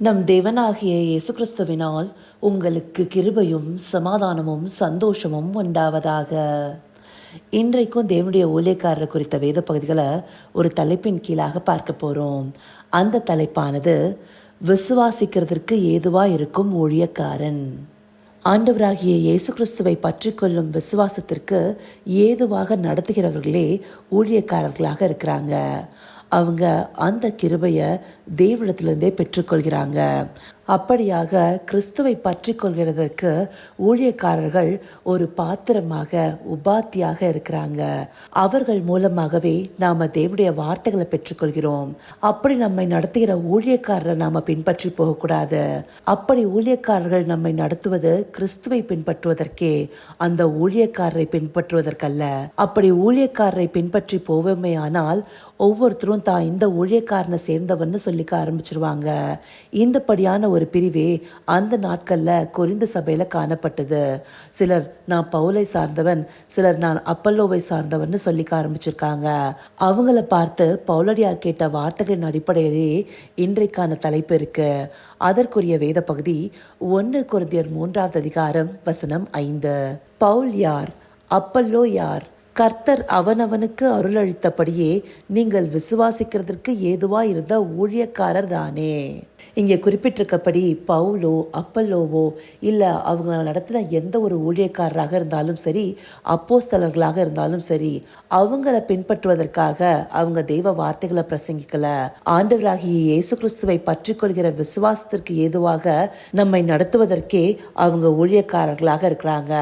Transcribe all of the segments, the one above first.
நம் தேவனாகிய இயேசு கிறிஸ்துவினால் உங்களுக்கு கிருபையும் சமாதானமும் சந்தோஷமும் உண்டாவதாக. இன்றைக்கும் தேவனுடைய ஊழியக்காரர் குறித்த வேத பகுதிகளை ஒரு தலைப்பின் கீழாக பார்க்க போகிறோம் அந்த தலைப்பானது விசுவாசிக்கிறதற்கு ஏதுவாக இருக்கும் ஊழியக்காரன்? ஆண்டவராகிய இயேசு கிறிஸ்துவை பற்றி கொள்ளும் விசுவாசத்திற்கு ஏதுவாக நடத்துகிறவர்களே ஊழியக்காரர்களாக இருக்கிறாங்க. அவங்க அந்த கிருபையை தேவனிடத்திலிருந்தே பெற்றுக்கொள்கிறாங்க. அப்படியாக கிறிஸ்துவை பற்றி கொள்கிறதற்கு ஊழியக்காரர்கள் ஒரு பாத்திரமாக உபாத்தியாக இருக்கிறாங்க. அவர்கள் மூலமாகவே நாம தேவனுடைய வார்த்தைகளை பெற்றுக்கொள்கிறோம் அப்படி நம்மை நடத்துகிற ஊழியக்காரரை நாம பின்பற்றி போகக்கூடாது. அப்படி ஊழியக்காரர்கள் நம்மை நடத்துவது கிறிஸ்துவை பின்பற்றுவதற்கே அந்த ஊழியக்காரரை பின்பற்றுவதற்கல்ல. அப்படி ஊழியக்காரரை பின்பற்றி போவோமே ஆனால் ஒவ்வொருத்தரும் தான் இந்த ஊழியக்காரனை சேர்ந்தவன்னு சொல்லிக்க ஆரம்பிச்சிருவாங்க. இந்தபடியான ஒரு ஒரு பிரிவே அந்த நாட்களில் குறிந்த சபையில் காணப்பட்டது. சிலர் நான் பவுலை சார்ந்தவன் சிலர் நான் அப்பல்லோவை சார்ந்தவன் சொல்லிக்க ஆரம்பிச்சிருக்காங்க. அவங்கள பார்த்து பவுலடியா கேட்ட வார்த்தைகளின் அடிப்படையிலே இன்றைக்கான தலைப்பு இருக்கு. அதற்குரிய வேத பகுதி ஒன்று குருந்தியர் மூன்றாவது அதிகாரம் வசனம் ஐந்து. பவுல் யார்? அப்பல்லோ யார்? கர்த்தர் அவனவனுக்கு அருளளித்தபடியே நீங்கள் விசுவாசிக்கிறதற்கு ஏதுவா இருந்த ஊழியக்காரர் தானே. இங்கே குறிப்பிட்டிருக்கப்படி பவுலோ அப்பல்லோவோ இல்லை அவங்க நடத்தின எந்த ஒரு ஊழியக்காரராக இருந்தாலும் சரி அப்போஸ்தலர்களாக இருந்தாலும் சரி அவங்கள பின்பற்றுவதற்காக அவங்க தெய்வ வார்த்தைகளை பிரசங்கிக்கல. ஆண்டவராகிய இயேசு கிறிஸ்துவை பற்றி கொள்கிற விசுவாசத்திற்கு ஏதுவாக நம்மை நடத்துவதற்கே அவங்க ஊழியக்காரர்களாக இருக்கிறாங்க.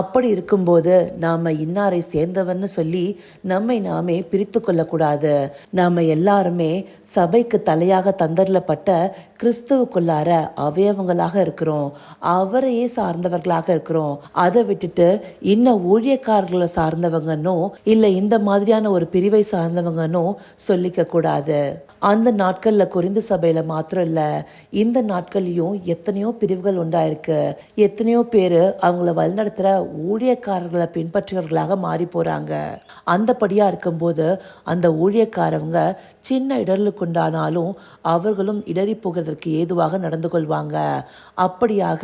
அப்படி இருக்கும்போது நாம இன்னாரை சேர்ந்தவன்னு சொல்லி நம்மை நாமே பிரித்து கொள்ளக்கூடாது. நாம எல்லாருமே சபைக்கு தலையாக தந்தரப்பட்ட கிறிஸ்துவுக்குள்ளார அவயவங்களாக இருக்கிறோம். அவரையே சார்ந்தவர்களாக இருக்கிறோம். அதை விட்டுட்டு இன்ன ஊழியக்காரர்களை சார்ந்தவங்கன்னோ இல்லை இந்த மாதிரியான ஒரு பிரிவை சார்ந்தவங்கன்னோ சொல்லிக்க கூடாது. அந்த நாட்கள்ல குறிந்து சபையில மாத்திரம் இல்ல இந்த நாட்கள்லயும் எத்தனையோ பிரிவுகள் உண்டாயிருக்கு. எத்தனையோ பேர் அவங்கள வழிநடத்துற ஊழியக்காரர்களை பின்பற்றுவர்களாக மாறி போகிறாங்க அந்தபடியாக இருக்கும்போது அந்த ஊழியக்காரவங்க சின்ன இடர்களுக்குண்டானாலும் அவர்களும் இடறி போகிறதற்கு ஏதுவாக நடந்து கொள்வாங்க. அப்படியாக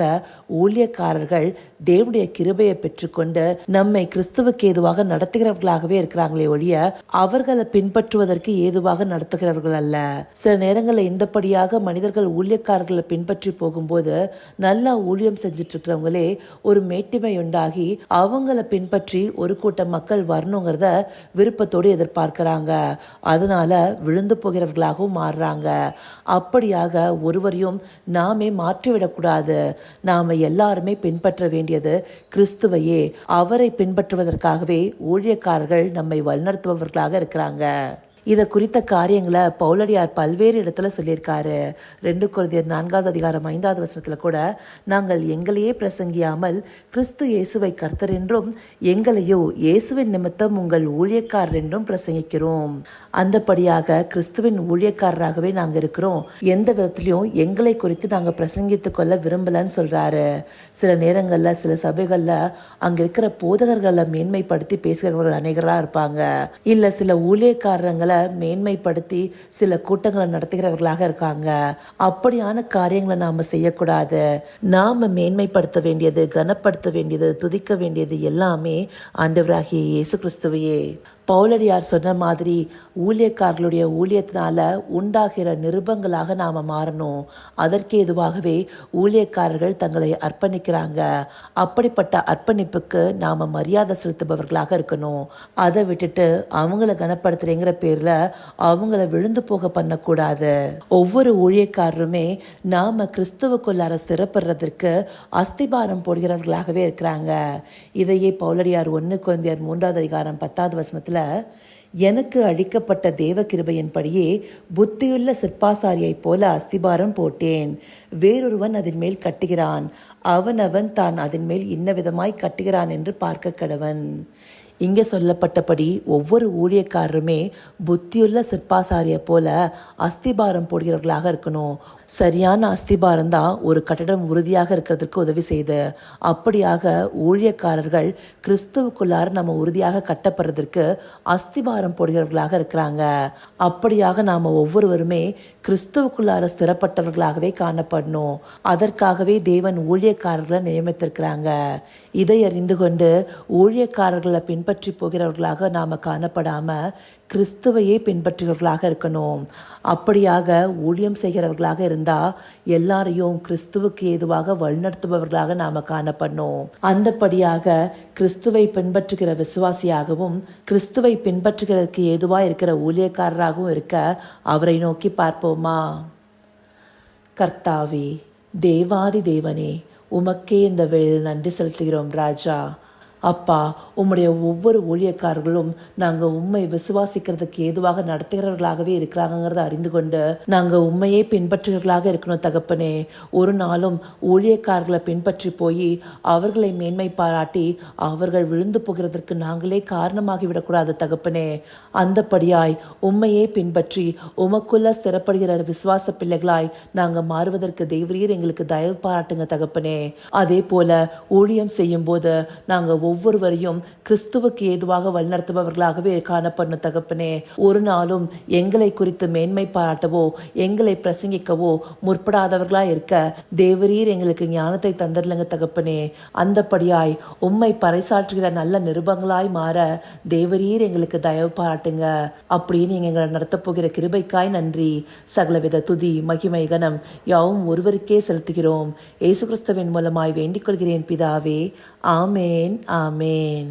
ஊழியக்காரர்கள் தேவனுடைய கிருபையை பெற்றுக்கொண்டு நம்மை கிறிஸ்துவுக்கு ஏதுவாக நடத்துகிறவர்களாகவே இருக்கிறாங்களே ஒழிய அவர்களை பின்பற்றுவதற்கு ஏதுவாக நடத்துகிறவர்கள் அல்ல. சில நேரங்களில் இந்தபடியாக மனிதர்கள் ஊழியக்காரர்களை பின்பற்றி போகும்போது நல்லா ஊழியம் செஞ்சுட்டு இருக்கிறவங்களே ஒரு மேட்டிமை உண்டாகி அவங்கள பின்பற்றி ஒரு கூட்டம் மக்கள் மக்கள் வரணுங்கிறத விருப்பத்தோடு எதிர்பார்க்கிறாங்க. அதனால் விழுந்து போகிறவர்களாகவும் மாறுறாங்க. அப்படியாக ஒருவரையும் நாமே மாற்றிவிடக்கூடாது. நாம எல்லாருமே பின்பற்ற வேண்டியது கிறிஸ்துவையே. அவரை பின்பற்றுவதற்காகவே ஊழியக்காரர்கள் நம்மை வழிநடத்துபவர்களாக இருக்கிறாங்க. இதை குறித்த காரியங்களை பவுலடியார் பல்வேறு இடத்துல சொல்லியிருக்காரு. ரெண்டு குழந்தையர் நான்காவது அதிகாரம் ஐந்தாவது வசனத்தில் கூட நாங்கள் எங்களையே பிரசங்கியாமல் கிறிஸ்து இயேசுவை கர்த்தர் என்றும் எங்களையோ இயேசுவின் நிமித்தம் உங்கள் ஊழியக்காரர் என்றும் பிரசங்கிக்கிறோம். அந்தபடியாக கிறிஸ்துவின் ஊழியக்காரராகவே நாங்கள் இருக்கிறோம். எந்த விதத்திலையும் எங்களை குறித்து நாங்கள் பிரசங்கித்து கொள்ள விரும்பலன்னு சொல்றாரு. சில நேரங்களில் சில சபைகளில் அங்கே இருக்கிற போதகர்களை மேன்மைப்படுத்தி பேசுகிறவர்கள் அநேகராக இருப்பாங்க. இல்லை சில ஊழியக்காரங்களை மேன்மைப்படுத்தி சில கூட்டங்களை நடத்துகிறவர்களாக இருக்காங்க. அப்படியான காரியங்களை நாம செய்யக்கூடாது. நாம மேன்மைப்படுத்த வேண்டியது கனப்படுத்த வேண்டியது துதிக்க வேண்டியது எல்லாமே ஆண்டவராகிய இயேசு கிறிஸ்துவையே. பவுலடியார் சொன்ன மாதிரி ஊழியக்காரர்களுடைய ஊழியத்தினால உண்டாகிற நிருபங்களாக நாம மாறணும். அதற்கு எதுவாகவே ஊழியக்காரர்கள் தங்களை அர்ப்பணிக்கிறாங்க. அப்படிப்பட்ட அர்ப்பணிப்புக்கு நாம மரியாதை செலுத்துபவர்களாக இருக்கணும். அதை விட்டுட்டு அவங்கள கனப்படுத்துறேங்கிற பேர்ல அவங்கள விழுந்து போக பண்ணக்கூடாது. ஒவ்வொரு ஊழியக்காரருமே நாம கிறிஸ்துவுக்குள்ளார சிறப்படுறதற்கு அஸ்திபாரம் போடுகிறவர்களாகவே இருக்கிறாங்க. இதையே பவுலடியார் ஒன்று குழந்தையார் மூன்றாவது அதிகாரம் பத்தாவது வசனத்தில் எனக்கு அளிக்கப்பட்ட தேவகிருபையின்படியே புத்தியுள்ள சிற்பாசாரியைப் போல அஸ்திபாரம் போட்டேன். வேறொருவன் அதன் மேல் கட்டுகிறான். அவனவன் தான் அதன் மேல் இன்ன விதமாய் கட்டுகிறான் என்று பார்க்க கடவன் இங்கே சொல்லப்பட்டபடி ஒவ்வொரு ஊழியக்காரருமே புத்தியுள்ள சிற்பாசாரியை போல அஸ்திபாரம் போடுகிறவர்களாக இருக்கணும். சரியான அஸ்திபாரம் தான் ஒரு கட்டடம் உறுதியாக இருக்கிறதுக்கு உதவி செய்யுது அப்படியாக ஊழியக்காரர்கள் கிறிஸ்துவுக்குள்ளார நம்ம உறுதியாக கட்டப்படுறதற்கு அஸ்திபாரம் போடுகிறவர்களாக இருக்கிறாங்க. அப்படியாக நாம் ஒவ்வொருவருமே கிறிஸ்துவுக்குள்ளார ஸ்திரப்பட்டவர்களாகவே காணப்படணும். அதற்காகவே தேவன் ஊழியக்காரர்களை நியமித்திருக்கிறாங்க. இதை அறிந்து கொண்டு ஊழியக்காரர்களை பின் பின்பற்றி போகிறவர்களாக நாம் காணப்படாம கிறிஸ்துவையே பின்பற்றுகிறவர்களாக இருக்கணும். அப்படியாக ஊழியம் செய்கிறவர்களாக இருந்தால் எல்லாரையும் கிறிஸ்துவுக்கு ஏதுவாக வழிநடத்துபவர்களாக நாம காணப்படணும். அந்தபடியாக கிறிஸ்துவை பின்பற்றுகிற விசுவாசியாகவும் கிறிஸ்துவை பின்பற்றுகிறதுக்கு ஏதுவாக இருக்கிற ஊழியக்காரராகவும் இருக்க அவரை நோக்கி பார்ப்போமா? கர்த்தாவே தேவாதி தேவனே உமக்கே இந்த வேளையில் நன்றி செலுத்துகிறோம் ராஜா. அப்பா உம்முடைய ஒவ்வொரு ஊழியக்காரர்களும் நாங்கள் உண்மை விசுவாசிக்கிறதுக்கு ஏதுவாக நடத்துகிறவர்களாகவே இருக்கிறாங்கிறத அறிந்து கொண்டு நாங்கள் உண்மையை பின்பற்றுகிறவர்களாக இருக்கணும் தகப்பனே. ஒரு நாளும் ஊழியக்காரர்களை பின்பற்றி போய் அவர்களை மேன்மை பாராட்டி அவர்கள் விழுந்து போகிறதற்கு நாங்களே காரணமாகிவிடக்கூடாது தகப்பனே. அந்தபடியாய் உண்மையை பின்பற்றி உமக்குள்ள ஸ்திரப்படுகிற விசுவாச பிள்ளைகளாய் நாங்கள் மாறுவதற்கு தெய்வரீர் எங்களுக்கு தயவு பாராட்டுங்க தகப்பனே. அதே போல ஊழியம் செய்யும் போது நாங்கள் ஒவ்வொருவரையும் கிறிஸ்துவுக்கு ஏதுவாக வழிநடத்துபவர்களாகவே காணப்படும் தகப்பனே. ஒரு நாளும் எங்களை குறித்து மேன்மை பாராட்டவோ எங்களை பிரசங்கிக்கவோ முற்படாதவர்களாய் இருக்க தேவரீர் எங்களுக்கு ஞானத்தை தந்தரலங்க தகப்பனே. அந்தப்படியாய் உம்மை பறைசாற்றுகிற நல்ல நிருபங்களாய் மாற தேவரீர் எங்களுக்கு தயவு பாராட்டுங்க. அப்படின்னு நீங்க எங்களை நடத்தப் போகிற கிருபைக்காய் நன்றி. சகலவித துதி மகிமை கனம் யாவும் ஒருவருக்கே செலுத்துகிறோம். இயேசு கிறிஸ்துவின் மூலமாய் வேண்டிக் கொள்கிறேன் பிதாவே. ஆமேன் ஆமேன்